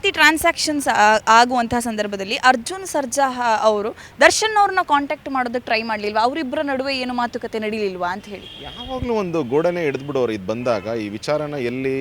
ರೀತಿ ಟ್ರಾನ್ಸಾಕ್ಷನ್ಸ್ ಆಗುವಂತಹ ಸಂದರ್ಭದಲ್ಲಿ ಅರ್ಜುನ್ ಸರ್ಜಾ ಅವರು ದರ್ಶನ್ ಅವ್ರನ್ನ ಕಾಂಟ್ಯಾಕ್ಟ್ ಮಾಡೋದಕ್ಕೆ ಟ್ರೈ ಮಾಡಲಿಲ್ವಾ? ಅವರಿಬ್ಬರ ನಡುವೆ ಏನು ಮಾತುಕತೆ ನಡೀಲಿಲ್ವಾ ಅಂತ ಹೇಳಿ. ಯಾವಾಗಲೂ ಒಂದು ಗೋಡನೆ ಹಿಡಿದ್ಬಿಡೋರು ಇದು ಬಂದಾಗ, ಈ ವಿಚಾರನ ಎಲ್ಲಿ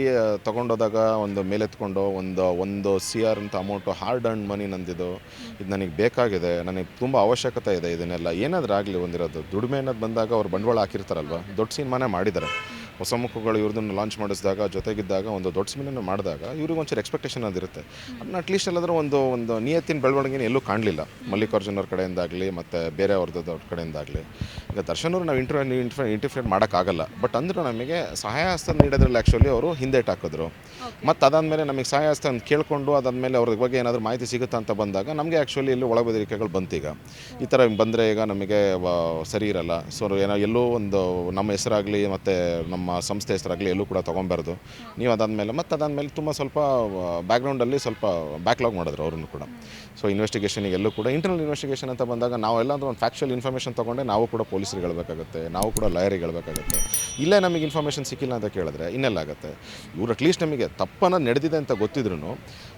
ತಗೊಂಡೋದಾಗ ಒಂದು ಮೇಲೆತ್ಕೊಂಡು ಒಂದು ಒಂದು ಸಿ ಆರ್ ಅಂತ ಅಮೌಂಟು ಹಾರ್ಡ್ ಅಂಡ್ ಮನಿ ನಂದಿದ್ದು, ಇದು ನನಗೆ ಬೇಕಾಗಿದೆ, ನನಗೆ ತುಂಬ ಅವಶ್ಯಕತೆ ಇದೆ ಇದನ್ನೆಲ್ಲ. ಏನಾದರೂ ಆಗಲಿ ಒಂದಿರೋದು. ದುಡಿಮೆ ಅನ್ನೋದು ಬಂದಾಗ ಅವ್ರು ಬಂಡವಾಳ ಹಾಕಿರ್ತಾರಲ್ವ? ದೊಡ್ಡ ಸಿನಿಮಾನೇ ಮಾಡಿದ್ದಾರೆ. ಹೊಸ ಮುಖಗಳು ಇವ್ರದನ್ನು ಲಾಂಚ್ ಮಾಡಿಸಿದಾಗ ಜೊತೆಗಿದ್ದಾಗ ಒಂದು ದೊಡ್ಡ ಸಿನಿಮಾನ ಮಾಡಿದಾಗ ಇವ್ರಿಗೆ ಒಂಚೂರು ಎಕ್ಸ್ಪೆಕ್ಟೇಷನ್ ಅದಿರುತ್ತೆ ಅದನ್ನ ಅಟ್ಲೀಸ್ಟ್ ಎಲ್ಲಾದರೂ ಒಂದು ಒಂದು ನಿಯತ್ತಿನ ಬೆಳವಣಿಗೆ ಎಲ್ಲೂ ಕಾಣಲಿಲ್ಲ. ಮಲ್ಲಿಕಾರ್ಜುನ್ ಅವ್ರ ಕಡೆಯಿಂದಾಗಲಿ ಮತ್ತು ಬೇರೆ ಅವ್ರದ್ದು ಅವ್ರ ಕಡೆಯಿಂದಾಗಲಿ. ಈಗ ದರ್ಶನ್ ಅವರು ನಾವು ಇಂಟರ್ ಇಂಟಿಫ್ರೇಟ್ ಮಾಡೋಕ್ಕಾಗಲ್ಲ. ಬಟ್ ಅಂದರೂ ನಮಗೆ ಸಹಾಯ ಹಸ್ತ ನೀಡೋದ್ರಲ್ಲಿ ಆ್ಯಕ್ಚುಲಿ ಅವರು ಹಿಂದೇಟ್ ಹಾಕಿದ್ರು. ಮತ್ತು ಅದಾದಮೇಲೆ ನಮಗೆ ಸಹಾಯ ಹಸ್ತ ಅಂತ ಕೇಳಿಕೊಂಡು ಅದಾದಮೇಲೆ ಅವ್ರ ಬಗ್ಗೆ ಏನಾದರೂ ಮಾಹಿತಿ ಸಿಗುತ್ತಾ ಅಂತ ಬಂದಾಗ ನಮಗೆ ಆ್ಯಕ್ಚುಲಿ ಇಲ್ಲಿ ಒಳಬೆದರಿಕೆಗಳು ಬಂತೀಗ. ಈ ಥರ ಬಂದರೆ ಈಗ ನಮಗೆ ಸರಿ ಇರಲ್ಲ. ಸೊ ಏನೋ ಎಲ್ಲೋ ಒಂದು ನಮ್ಮ ಹೆಸರಾಗಲಿ ಮತ್ತು ನಮ್ಮ ಸಂಸ್ಥೆ ಹೆಸರಾಗಲಿ ಎಲ್ಲೂ ಕೂಡ ತೊಗೊಬಾರ್ದು. ನೀವು ಅದಾದಮೇಲೆ ಮತ್ತು ಅದಾದಮೇಲೆ ತುಂಬ ಸ್ವಲ್ಪ ಬ್ಯಾಕ್ಗ್ರೌಂಡಲ್ಲಿ ಸ್ವಲ್ಪ ಬ್ಯಾಕ್ಲಾಗ್ ಮಾಡಿದ್ರು ಅವ್ರನ್ನು ಕೂಡ. ಸೊ ಇನ್ವೆಸ್ಟಿಗೇಷನಿಗೆ ಎಲ್ಲೂ ಕೂಡ ಇಂಟರ್ನಲ್ ಇನ್ವೆಸ್ಟಿಗೇಷನ್ ಅಂತ ಬಂದಾಗ ನಾವೆಲ್ಲಾದರೂ ಒಂದು ಫ್ಯಾಕ್ಚುಯಲ್ ಇನ್ಫಾರ್ಮೇಷನ್ ತೊಗೊಂಡೆ ನಾವು ಕೂಡ ಪೊಲೀಸರಿಗೆ ಹೇಳಬೇಕಾಗುತ್ತೆ, ನಾವು ಕೂಡ ಲಾಯರಿಗೆ ಹೇಳಬೇಕಾಗುತ್ತೆ. ಇಲ್ಲೇ ನಮಗೆ ಇನ್ಫಾರ್ಮೇಷನ್ ಸಿಕ್ಕಿಲ್ಲ ಅಂತ ಕೇಳಿದ್ರೆ ಇನ್ನೆಲ್ಲ ಆಗುತ್ತೆ. ಇವ್ರು ಅಟ್ಲೀಸ್ಟ್ ನಮಗೆ ತಪ್ಪನ್ನು ನಡೆದಿದೆ ಅಂತ ಗೊತ್ತಿದ್ರು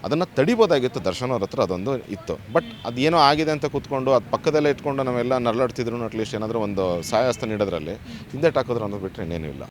ಅದನ್ನು ತಡಿಬೋದಾಗಿತ್ತು. ದರ್ಶನ್ ಅವ್ರ ಹತ್ರ ಅದೊಂದು ಇತ್ತು. ಬಟ್ ಅದೇನೋ ಆಗಿದೆ ಅಂತ ಕೂತ್ಕೊಂಡು ಅದು ಪಕ್ಕದಲ್ಲೇ ಇಟ್ಕೊಂಡು ನಾವೆಲ್ಲ ನರಳಾಡ್ತಿದ್ರು ಅಟ್ಲೀಸ್ಟ್ ಏನಾದರೂ ಒಂದು ಸಹಾಯಸ್ತ ನೀಡೋದ್ರಲ್ಲಿ ಹಿಂದೆಟ್ ಹಾಕಿದ್ರು ಅನ್ನೋದು ಬಿಟ್ಟರೆ ಇನ್ನೇನೂ ಇಲ್ಲ.